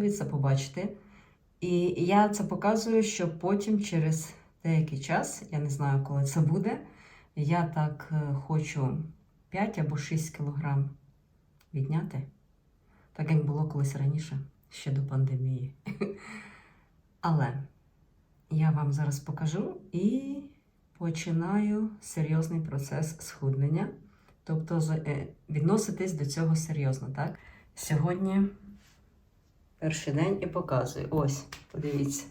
готові це побачити. І я це показую, щоб потім через деякий час, я не знаю, коли це буде, я так е, хочу 5 або 6 кілограм відняти, так як було колись раніше, ще до пандемії. Але я вам зараз покажу і починаю серйозний процес схуднення. Тобто е, відноситись до цього серйозно, так? Сьогодні перший день і показую. Ось, подивіться.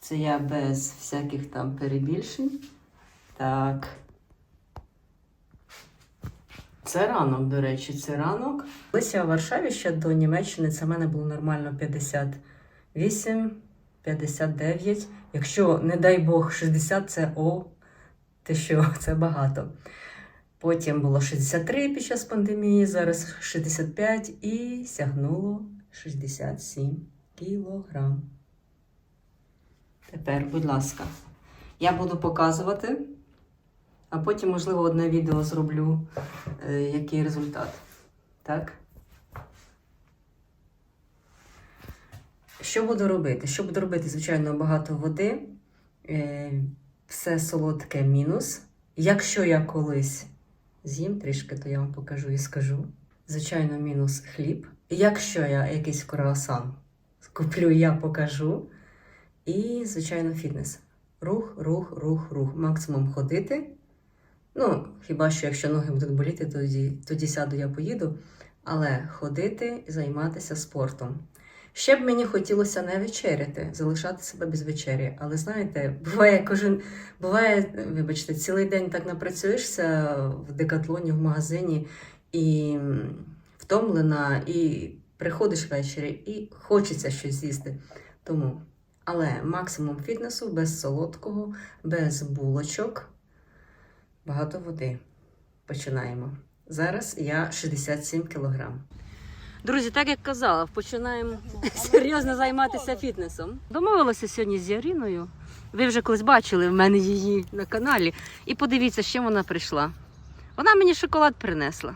Це я без всяких там перебільшень. Так. Це ранок, до речі, це ранок. Колись я в Варшаві ще до Німеччини це в мене було нормально 58, 59. Якщо, не дай Бог, 60 це о, ти що, це багато. Потім було 63 під час пандемії, зараз 65 і сягнуло 67 кілограм. Тепер, будь ласка, я буду показувати, а потім, можливо, одне відео зроблю, е, який результат. Так? Що буду робити? Що буду робити? Звичайно, багато води, е, все солодке мінус. Якщо я колись з'їм трішки, то я вам покажу і скажу. Звичайно, мінус хліб. Якщо я якийсь круасан куплю, я покажу. І, звичайно, фітнес. Рух, рух, рух, рух. Максимум ходити. Ну, хіба що якщо ноги будуть боліти, тоді, тоді сяду, я поїду. Але ходити і займатися спортом. Ще б мені хотілося не вечеряти, залишати себе без вечері. Але знаєте, буває кожен буває, вибачте, цілий день так напрацюєшся в декатлоні, в магазині і втомлена, і приходиш ввечері, і хочеться щось з'їсти. Тому, але максимум фітнесу без солодкого, без булочок, багато води. Починаємо. Зараз я 67 кілограм. Друзі, так як казала, починаємо серйозно займатися фітнесом. Домовилася сьогодні з Яриною. Ви вже колись бачили в мене її на каналі. І подивіться, з чим вона прийшла. Вона мені шоколад принесла.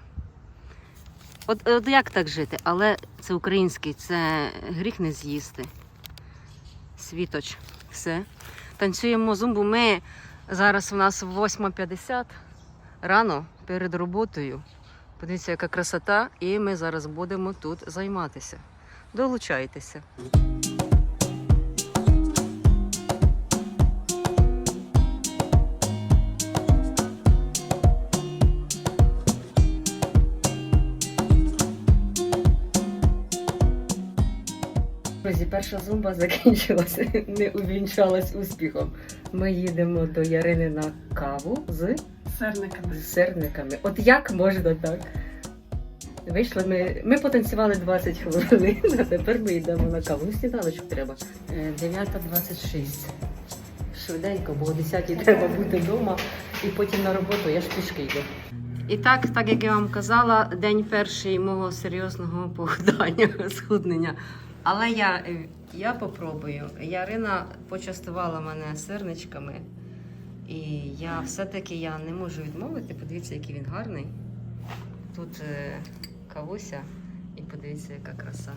От, от як так жити? Але це український, це гріх не з'їсти. Світоч, все. Танцюємо зумбу. Ми зараз у нас 8.50 рано перед роботою. Подивіться, яка красота, і ми зараз будемо тут займатися. Долучайтеся. Друзі, перша зумба закінчилася, не увінчалась успіхом. Ми їдемо до Ярини на каву з Сирниками. з сирниками. От як можна так? Вийшли ми. Ми потанцювали 20 хвилин, а тепер ми йдемо на каву. Ну, сніданочок треба. Е, 9.26. Швиденько, бо о 10 треба бути вдома і потім на роботу я ж пішки йду. І так, так як я вам казала, день перший мого серйозного похудання, схуднення. Але я, я попробую. Ярина почастувала мене сирничками. І я все-таки я не можу відмовити. Подивіться, який він гарний. Тут е, кавуся, і подивіться, яка краса.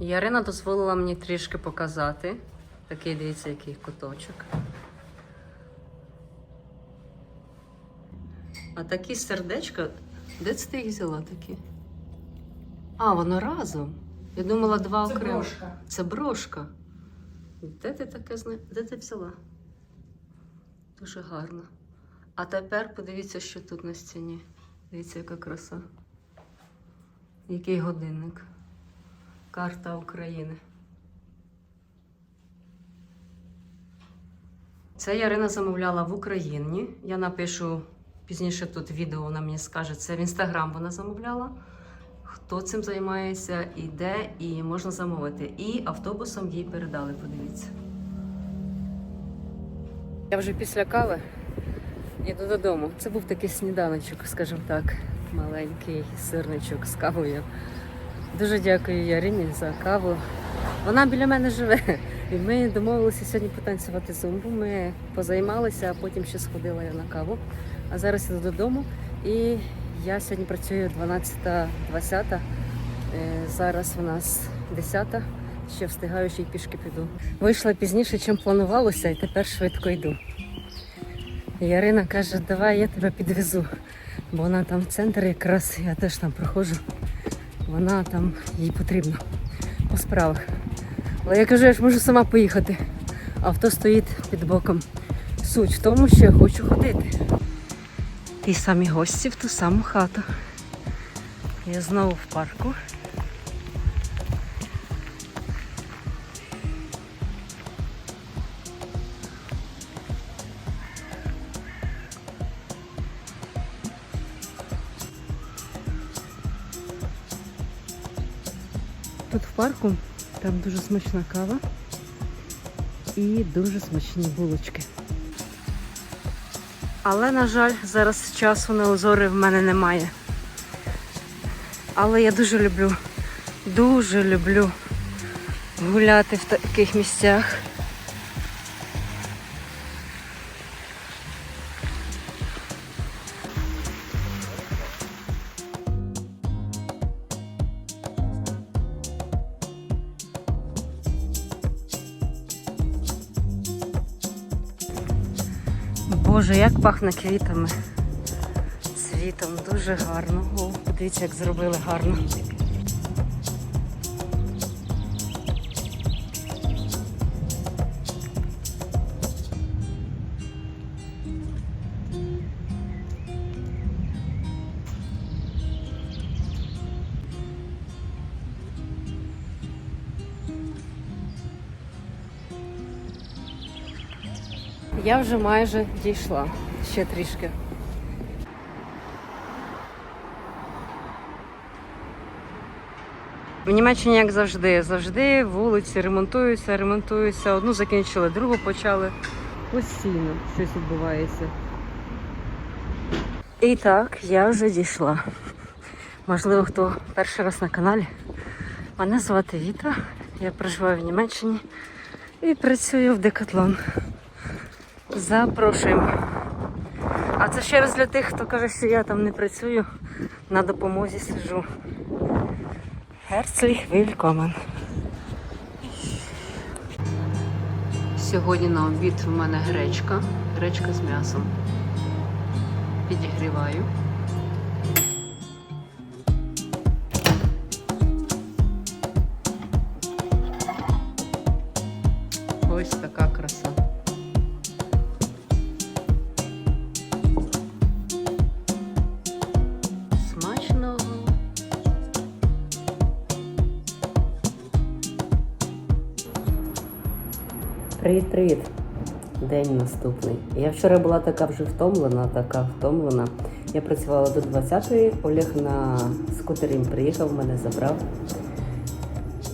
Ярина дозволила мені трішки показати. Такий, дивіться, який куточок. А такі сердечка. Де це ти їх взяла такі? А, воно разом. Я думала, два Це окремо. брошка. Це брошка. Де ти таке зна... Де ти взяла? Дуже гарно. А тепер подивіться, що тут на стіні. Дивіться, яка краса. Який годинник. Карта України. Це Ярина замовляла в Україні. Я напишу пізніше тут відео, вона мені скаже. Це в інстаграм вона замовляла. Хто цим займається, і де, і можна замовити. І автобусом їй передали, подивіться. Я вже після кави йду додому. Це був такий сніданочок, скажімо так, маленький сирничок з кавою. Дуже дякую Ярині за каву. Вона біля мене живе. І ми домовилися сьогодні потанцювати зумбу. Ми позаймалися, а потім ще сходила я на каву. А зараз іду додому. І я сьогодні працюю 12-20. Е, Зараз у нас 10, ще встигаю, ще й пішки піду. Вийшла пізніше, ніж планувалося, і тепер швидко йду. Ярина каже, давай я тебе підвезу. Бо вона там в центрі якраз, я теж там проходжу. Вона там їй потрібно по справах. Але я кажу, я ж можу сама поїхати. Авто стоїть під боком. Суть в тому, що я хочу ходити. Ті самі гості в ту саму хату. Я знову в парку. Тут в парку там дуже смачна кава і дуже смачні булочки. Але, на жаль, зараз часу на озори в мене немає. Але я дуже люблю, дуже люблю гуляти в таких місцях. Пахне квітами. Цвітом дуже гарно. О, подивіться, як зробили гарно. Я вже майже дійшла. Ще трішки. В Німеччині, як завжди, завжди вулиці ремонтуються, ремонтуються. Одну закінчили, другу почали. Постійно щось відбувається. І так, я вже дійшла. Можливо, хто перший раз на каналі. Мене звати Віта, я проживаю в Німеччині і працюю в Декатлон. Запрошуємо. А це ще раз для тих, хто каже, що я там не працюю, на допомозі сижу. Herzlich willkommen. Сьогодні на обід у мене гречка. Гречка з м'ясом. Підігріваю. Ось така Привіт-привіт. День наступний. Я вчора була така вже втомлена, така втомлена. Я працювала до 20-ї, Олег на скутері приїхав, мене забрав.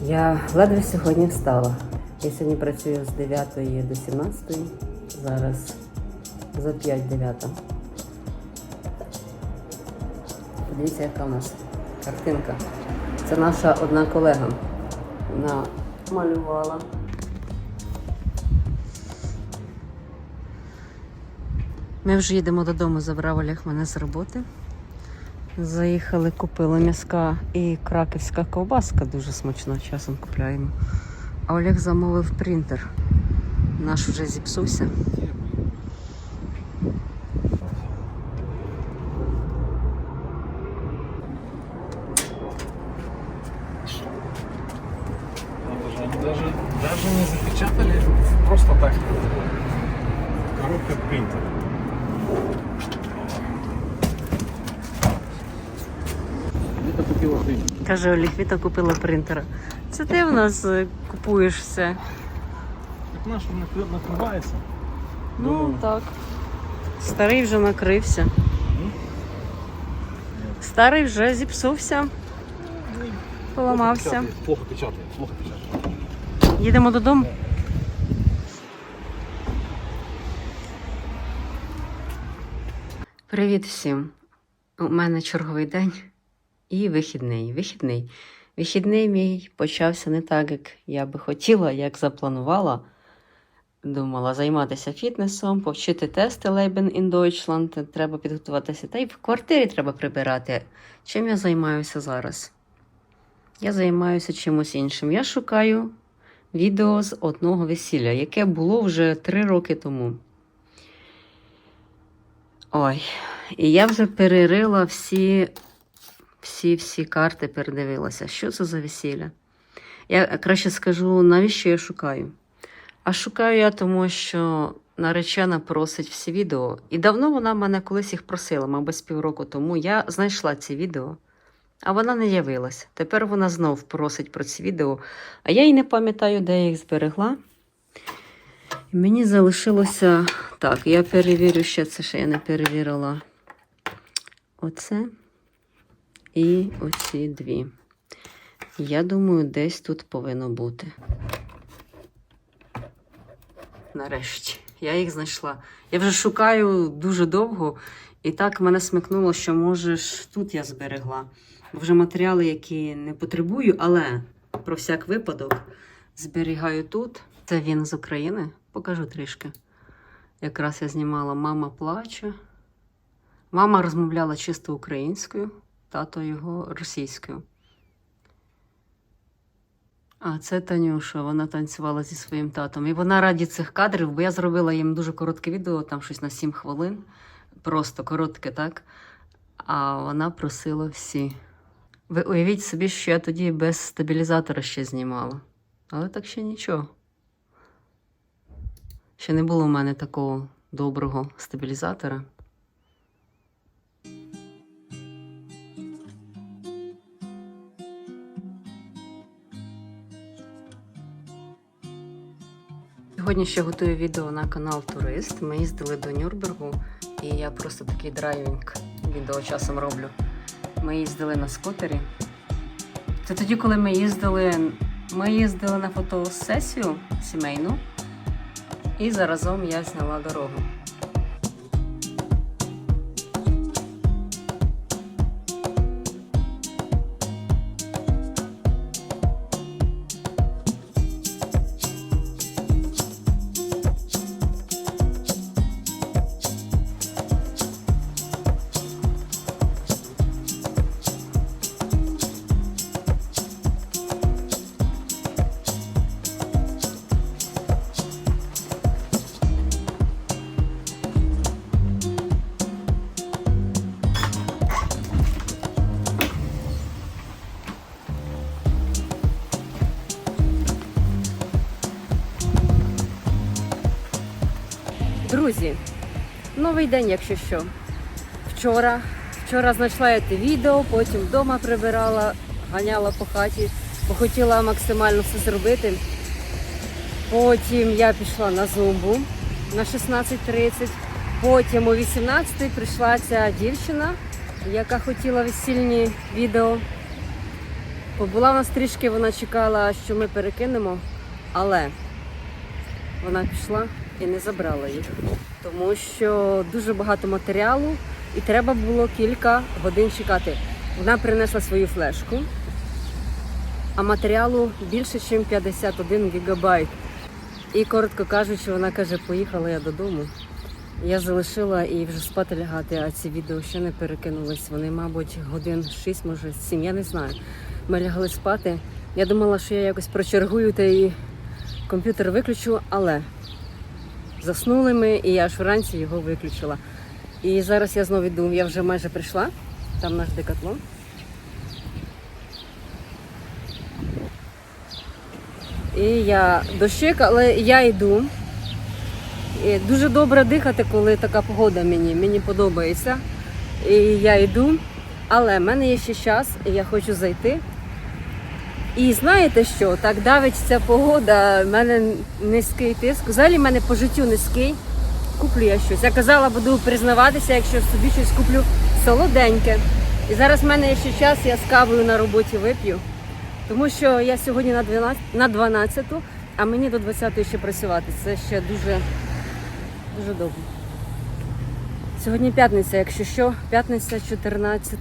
Я ледве сьогодні встала. Я сьогодні працюю з 9 до 17, зараз за 5-9. Подивіться, яка у нас картинка. Це наша одна колега. Вона малювала. Ми вже їдемо додому, забрав Олег мене з роботи. Заїхали, купили м'яска і краківська ковбаска, дуже смачно, часом купляємо. А Олег замовив принтер. Наш вже зіпсувся. Они даже, даже не запечатали, просто так. Коробка принтер. Где-то купила Каже Олег, купила принтера. Це ти в нас е, купуєш все. Так наш накрывается. Ну Думаю. так. Старий вже накрився. Старий вже зіпсувся, поламався. Плохо печатает, плохо печатает. Їдемо додому. Привіт всім. У мене черговий день і вихідний. Вихідний. Вихідний мій почався не так, як я би хотіла, як запланувала. Думала займатися фітнесом, повчити тести Leben in Deutschland, треба підготуватися. Та й в квартирі треба прибирати. Чим я займаюся зараз? Я займаюся чимось іншим. Я шукаю відео з одного весілля, яке було вже три роки тому. Ой, і я вже перерила всі, всі, всі карти, передивилася. Що це за весілля? Я краще скажу, навіщо я шукаю? А шукаю я тому, що наречена просить всі відео. І давно вона мене колись їх просила, мабуть, півроку тому. Я знайшла ці відео, а вона не явилась. Тепер вона знов просить про ці відео, а я й не пам'ятаю, де я їх зберегла. Мені залишилося так, я перевірю ще це, ще я не перевірила. Оце і оці дві. Я думаю, десь тут повинно бути. Нарешті. Я їх знайшла. Я вже шукаю дуже довго, і так мене смикнуло, що може ж тут я зберегла. Вже матеріали, які не потребую, але про всяк випадок зберігаю тут. Це він з України. Покажу трішки. Якраз я знімала Мама плаче. Мама розмовляла чисто українською, тато його російською. А це Танюша, вона танцювала зі своїм татом. І вона раді цих кадрів, бо я зробила їм дуже коротке відео, там щось на 7 хвилин. Просто коротке, так? А вона просила всі. Ви уявіть собі, що я тоді без стабілізатора ще знімала. Але так ще нічого. Ще не було в мене такого доброго стабілізатора. Сьогодні ще готую відео на канал Турист. Ми їздили до Нюрнбергу, і я просто такий драйвінг відео часом роблю. Ми їздили на скутері. Це тоді, коли ми їздили, ми їздили на фотосесію сімейну, і заразом я зняла дорогу. Новий день, якщо що. Вчора. Вчора знайшла я те відео, потім вдома прибирала, ганяла по хаті, бо хотіла максимально все зробити. Потім я пішла на зумбу на 16.30. Потім о 18.00 прийшла ця дівчина, яка хотіла весільні відео. Побула в нас трішки, вона чекала, що ми перекинемо, але вона пішла і не забрала їх, тому що дуже багато матеріалу і треба було кілька годин чекати. Вона принесла свою флешку, а матеріалу більше, ніж 51 гігабайт. І коротко кажучи, вона каже, поїхала я додому. Я залишила і вже спати лягати, а ці відео ще не перекинулись. Вони, мабуть, годин 6, може 7, я не знаю. Ми лягали спати. Я думала, що я якось прочергую та і комп'ютер виключу, але заснули ми, і я аж вранці його виключила. І зараз я знову йду, я вже майже прийшла, там наш декатлон. І я дощик, але я йду. І дуже добре дихати, коли така погода мені. Мені подобається. І я йду. Але в мене є ще час, і я хочу зайти. І знаєте що? Так давить ця погода, в мене низький тиск. Взагалі в мене по життю низький. Куплю я щось. Я казала, буду признаватися, якщо собі щось куплю солоденьке. І зараз в мене ще час, я з кавою на роботі вип'ю. Тому що я сьогодні на 12, на 12 а мені до 20 ще працювати. Це ще дуже, дуже довго. Сьогодні п'ятниця, якщо що, п'ятниця 14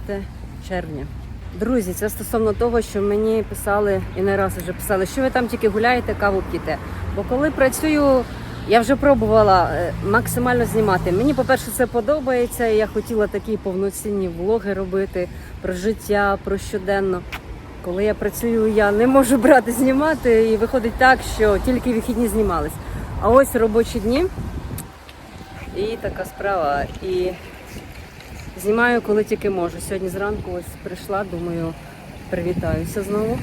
червня. Друзі, це стосовно того, що мені писали і не раз вже писали, що ви там тільки гуляєте, каву п'єте. Бо коли працюю, я вже пробувала е, максимально знімати. Мені, по-перше, це подобається. і Я хотіла такі повноцінні влоги робити про життя, про щоденно. Коли я працюю, я не можу брати знімати, і виходить так, що тільки вихідні знімались. А ось робочі дні. І така справа. І знімаю, коли тільки можу. Сьогодні зранку ось прийшла, думаю, привітаюся знову.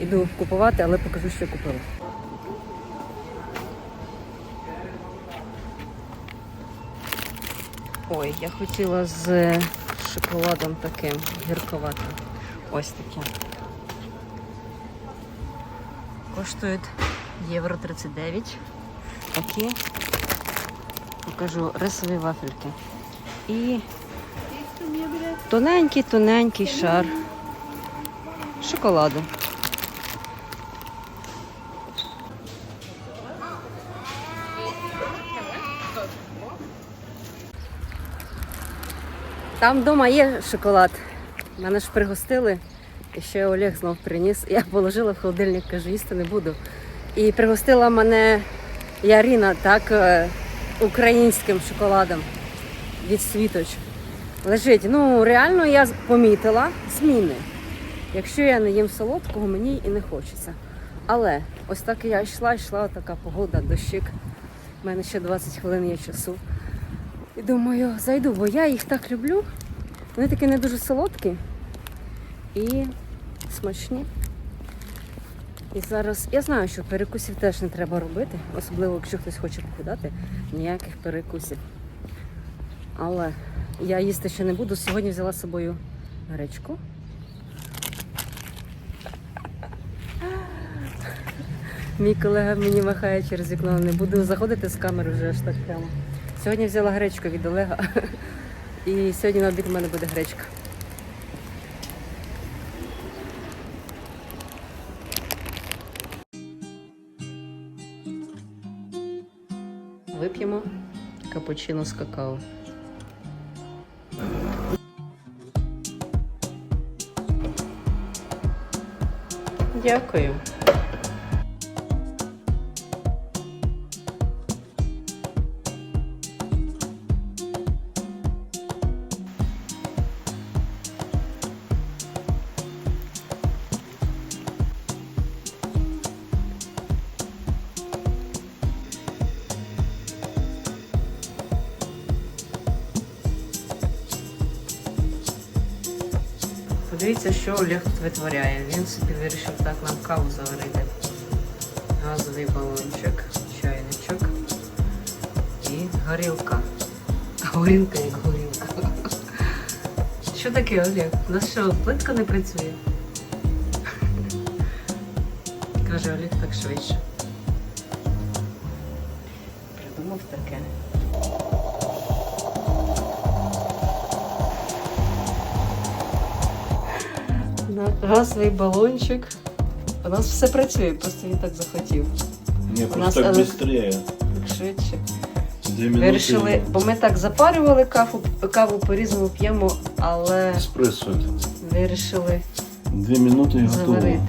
Іду купувати, але покажу, що купила. Ой, я хотіла з шоколадом таким гірковатим. Ось таке. Коштують євро 39. Такі. Покажу рисові вафельки. І тоненький-тоненький шар шоколаду. Там вдома є шоколад. Мене ж пригостили. І ще Олег знов приніс. Я положила в холодильник, кажу, їсти не буду. І пригостила мене Ярина так е, українським шоколадом від світоч. Лежить. Ну, реально я помітила зміни. Якщо я не їм солодкого, мені і не хочеться. Але ось так я йшла, йшла така погода, дощик. У мене ще 20 хвилин є часу. І думаю, зайду, бо я їх так люблю. Вони такі не дуже солодкі і смачні. І зараз я знаю, що перекусів теж не треба робити, особливо якщо хтось хоче похудати, ніяких перекусів. Але я їсти ще не буду. Сьогодні взяла з собою гречку. Мій колега мені махає через вікно, не буду заходити з камери вже аж так прямо. Сьогодні взяла гречку від Олега. І сьогодні на обід у мене буде гречка. Вип'ємо капучино з какао. Дякую. Подивіться, що Олег тут витворяє. Він собі вирішив так нам каву заварити. Газовий балончик, чайничок і горілка. Горілка як горілка. Що таке, Олег? У нас що, плитка не працює? Каже Олег так швидше. газовий балончик. У нас все працює, просто він так захотів. Не, У нас просто так еле- быстрее. Так швидше. Две минуты. Вирішили, бо ми так запарювали каву, каву по-різному п'ємо, але Эспрессо это. вирішили Две минуты и готово. заварити.